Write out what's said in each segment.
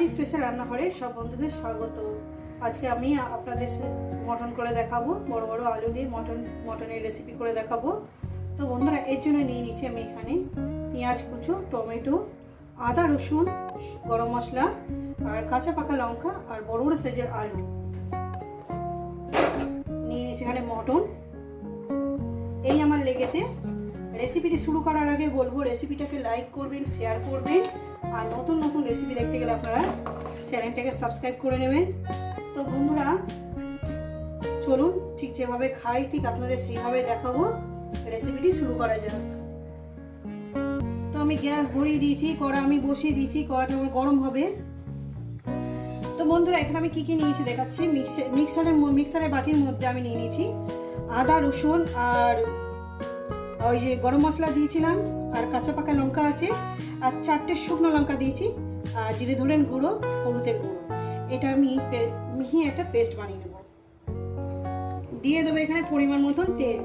বাঙালি special রান্নাঘরে সব বন্ধুদের স্বাগত। আজকে আমি আপনাদের মটন করে দেখাবো, বড় বড় আলু দিয়ে মটন, মটনের রেসিপি করে দেখাবো। তো বন্ধুরা, এর জন্য নিয়ে নিচ্ছি আমি এখানে পেঁয়াজ কুচো, টমেটো, আদা রসুন, গরম মশলা আর কাঁচা পাকা লঙ্কা আর বড় বড় সাইজের আলু। নিয়ে নিচ্ছি এখানে মটন। এই আমার লেগেছে রেসিপিটি শুরু করার আগে বলব রেসিপিটাকে লাইক করবেন শেয়ার করবেন। আর নতুন নতুন রেসিপি দেখতে গেলে আপনারা চ্যানেলটাকে সাবস্ক্রাইব করে নেবেন। তো বন্ধুরা, চলুন ঠিক যেভাবে খাই, ঠিক আপনাদের সেইভাবে দেখাবো রেসিপিটি শুরু করা যাক। তো আমি গ্যাস ধরিয়ে দিয়েছি, কড়া আমি বসিয়ে দিয়েছি, কড়াটা আমার গরম হবে। তো বন্ধুরা, এখানে আমি কি কি নিয়েছি দেখাচ্ছি? মিক্সার মিক্সারের মিক্সারের বাটির মধ্যে আমি নিয়ে নিয়েছি আদা, রসুন আর ওই যে গরম মশলা দিয়েছিলাম, আর কাঁচা পাকা লঙ্কা আছে, আর চারটে শুকনো লঙ্কা দিয়েছি, আর জিরে ধরেন গুঁড়ো, হলুদের গুঁড়ো। এটা আমি মিহি একটা পেস্ট বানিয়ে নেব। দিয়ে দেবো এখানে পরিমাণ মতন তেল।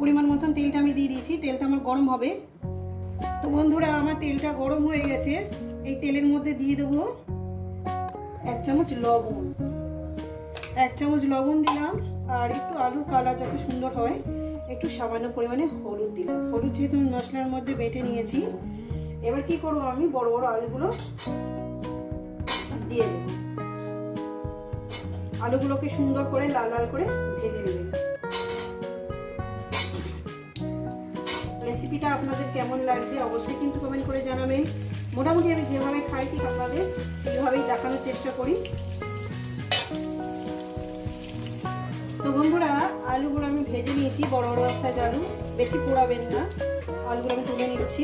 পরিমাণ মতন তেলটা আমি দিয়ে দিয়েছি, তেলটা আমার গরম হবে। তো বন্ধুরা, আমার তেলটা গরম হয়ে গেছে। এই তেলের মধ্যে দিয়ে দেবো এক চামচ লবণ। এক চামচ লবণ দিলাম। আর একটু আলুর কালার যাতে সুন্দর হয়, একটু সামান্য পরিমাণে হলুদ দিলাম। হলুদ যেহেতু আমি মশলার মধ্যে বেটে নিয়েছি, এবার কি করব আমি? বড় বড় আলুগুলো দিয়ে দেব। আলুগুলোকে সুন্দর করে লাল লাল করে ভেজে নেবেন রেসিপিটা আপনাদের কেমন লাগছে অবশ্যই কিন্তু কমেন্ট করে জানাবেন। মোটামুটি আমি যেভাবে খাই ঠিক আপনাদের, সেইভাবেই দেখানোর চেষ্টা করি। তো বন্ধুরা, আলুগুলো আমি ভেজে নিয়েছি, বড় বড় সাইজ আলু, বেশি পোড়াবেন না। আলুগুলো আমি তুলে নিচ্ছি।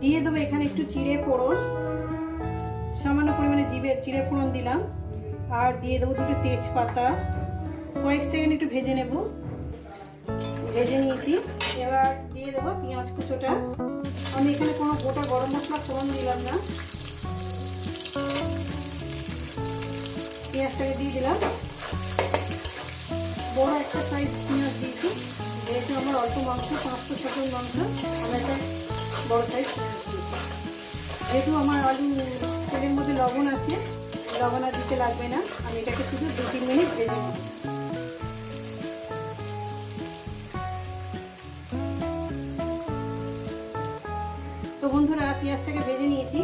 দিয়ে দেবো এখানে একটু চিড়ে ফোড়ন সামান্য পরিমাণে জিবে চিড়ে ফোড়ন দিলাম। আর দিয়ে দেবো দুটো তেজপাতা। কয়েক সেকেন্ড একটু ভেজে নেব। ভেজে নিয়েছি। এবার দিয়ে দেবো পেঁয়াজ কুচোটা। আমি এখানে কোনো গোটা গরম মশলা ফোড়ন দিলাম না। পেঁয়াজটাকে দিয়ে দিলাম। বড় একটা সাইজ পেঁয়াজ দিয়েছি। যেহেতু আমার অল্প মাংস, পাঁচশো ছশো মাংস, আমি একটা বড় সাইজ পেঁয়াজ দিয়েছি। যেহেতু আমার আলু তেলের মধ্যে লবণ আছে, লবণ আর দিতে লাগবে না। আমি এটাকে শুধু দু তিন মিনিট ভেজে নেব। তো বন্ধুরা, পেঁয়াজটাকে ভেজে নিয়েছি।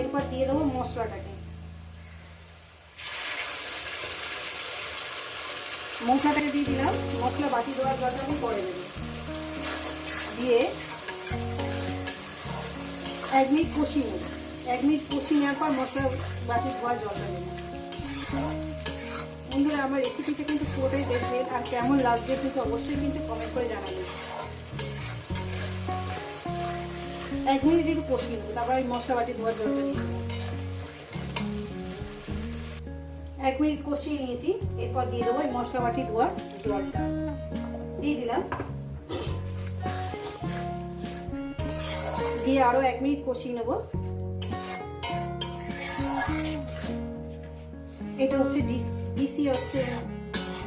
এরপর দিয়ে দেবো মশলাটাকে। মশলাটাকে দিয়ে দিলাম। মশলা বাটি দেওয়ার জন্য আমি করে দেবো। দিয়ে এক মিনিট কষিয়ে নেব। এক মিনিট কষিয়ে নেওয়ার পর মশলা বাটি ধোয়ার জলটা দেবো। বন্ধুরা, আমার রেসিপিটা কিন্তু পুরোটাই দেখবেন আর কেমন লাগবে কিন্তু অবশ্যই কিন্তু কমেন্ট করে জানাবেন। এক মিনিট একটু কষিয়ে নেব, তারপর মশলা বাটি ধোয়ার জলটা দিয়ে এক মিনিট কষিয়ে নিয়েছি, এরপর দিয়ে দেবো এই মশলা বাটি ধোয়ার জলটা। দিয়ে দিলাম। দিয়ে আরও এক মিনিট কষিয়ে নেব। এটা হচ্ছে ডিসি হচ্ছে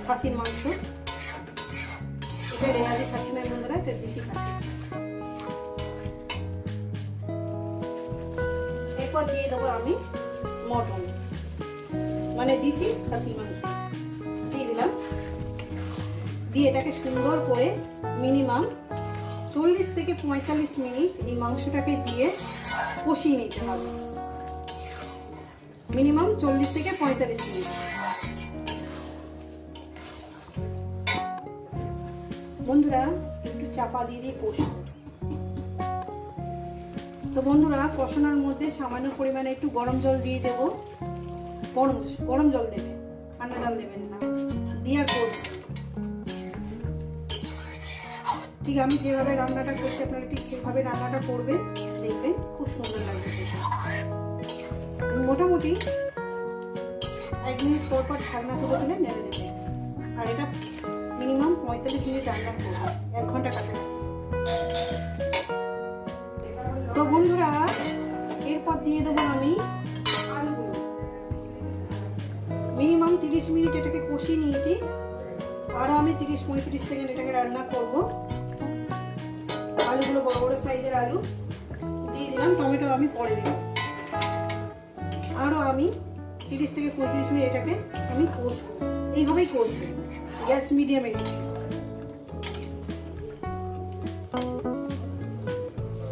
খাসির মাংস। এটা রেয়াজি খাসি নয় এটা ডিসি খাসি। এরপর দিয়ে দেবো আমি মটন। মানে দিছি খাসি মাংস। দিয়ে দিলাম। দিয়ে এটাকে সুন্দর করে মিনিমাম চল্লিশ থেকে পঁয়তাল্লিশ মিনিট এই মাংসটাকে দিয়ে কষিয়ে নিতে হবে। মিনিমাম চল্লিশ থেকে পঁয়তাল্লিশ মিনিট। বন্ধুরা, একটু চাপা দিয়ে দিয়ে কষবো। তো বন্ধুরা, কষানোর মধ্যে সামান্য পরিমাণে একটু গরম জল দিয়ে দেবো। গরম গরম জল দেবে, ঠান্ডা জল দেবেন না। আর কষবেন ঠিক, আমি যেভাবে রান্নাটা করছি, আপনারা ঠিক সেভাবে রান্নাটা করবেন, দেখবেন খুব সুন্দর লাগবে মোটামুটি এক মিনিট পর পর ঢাকনা তুলে তুলে নেড়ে দেবেন। আর এটা মিনিমাম পঁয়তাল্লিশ মিনিট রান্না করবেন। এক ঘণ্টা কাছাকাছি। তো বন্ধুরা, এরপর দিয়ে দেবো আমি তিরিশ মিনিট এটাকে কষিয়ে নিয়েছি। আরও আমি তিরিশ পঁয়ত্রিশ সেকেন্ড এটাকে রান্না করব। আলুগুলো বড় বড় সাইজের আলু। দিয়ে দিলাম, টমেটো আমি পরে দিলাম আরও আমি তিরিশ থেকে পঁয়ত্রিশ মিনিট এটাকে আমি কষবো। এইভাবেই কষবো গ্যাস মিডিয়ামে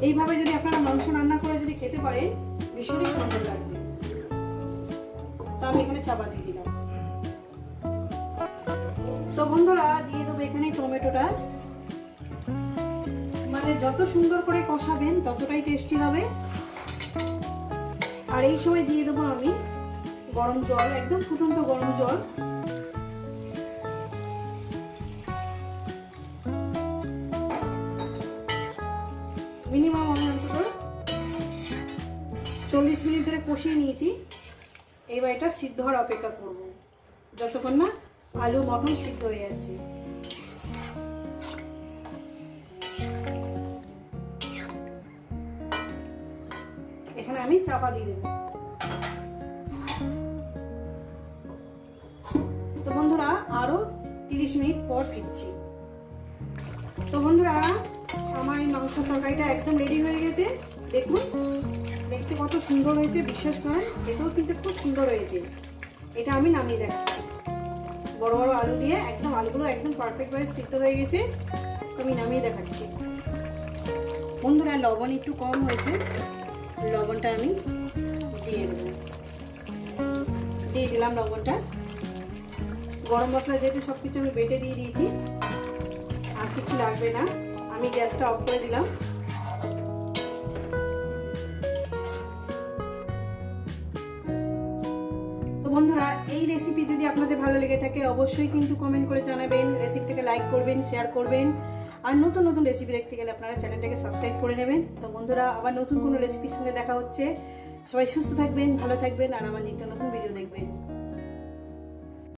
এইভাবে যদি আপনারা মাংস রান্না করে যদি খেতে পারেন, ভীষণই সুন্দর লাগবে। তা আমি এখানে চাপা দিয়ে দিলাম। বন্ধুরা, দিয়ে দেবো এখানে টমেটোটা। মানে যত সুন্দর করে কষাবেন, ততটাই টেস্টি হবে। আর এই সময় দিয়ে দেবো আমি গরম জল, একদম ফুটন্ত গরম জল। মিনিমাম আমি অন্তত চল্লিশ মিনিট ধরে কষিয়ে নিয়েছি। এবার এটা সিদ্ধ হওয়ার অপেক্ষা করব। যতক্ষণ না আলু মটন সিদ্ধ হয়ে যাচ্ছে এখানে আমি চাপা দিয়ে দেবো। তো বন্ধুরা, আরও তিরিশ মিনিট পর ফিরছি। তো বন্ধুরা, আমার এই মাংস তরকারিটা একদম রেডি হয়ে গেছে। দেখুন, দেখতে কত সুন্দর হয়েছে, বিশ্বাস করেন দেখেও কিন্তু খুব সুন্দর হয়েছে। এটা আমি নামিয়ে দেখাচ্ছি। বড় বড় আলু দিয়ে একদম আলুগুলো একদম পারফেক্টভাবে সিদ্ধ হয়ে গেছে। আমি নামিয়ে দেখাচ্ছি। বন্ধুরা, লবণ একটু কম হয়েছে। লবণটা আমি দিয়ে দেবো। দিয়ে দিলাম লবণটা। গরম মশলা যেহেতু সব কিছু আমি বেটে দিয়ে দিয়েছি, আর কিছু লাগবে না। আমি গ্যাসটা অফ করে দিলাম। এই রেসিপি যদি আপনাদের ভালো লেগে থাকে, অবশ্যই কিন্তু কমেন্ট করে জানাবেন রেসিপিটাকে লাইক করবেন শেয়ার করবেন। আর নতুন নতুন রেসিপি দেখতে গেলে আপনারা চ্যানেলটাকে সাবস্ক্রাইব করে নেবেন। তো বন্ধুরা, আবার নতুন কোনো রেসিপির সঙ্গে দেখা হচ্ছে। সবাই সুস্থ থাকবেন, ভালো থাকবেন, আর আমার নিত্য নতুন ভিডিও দেখবেন।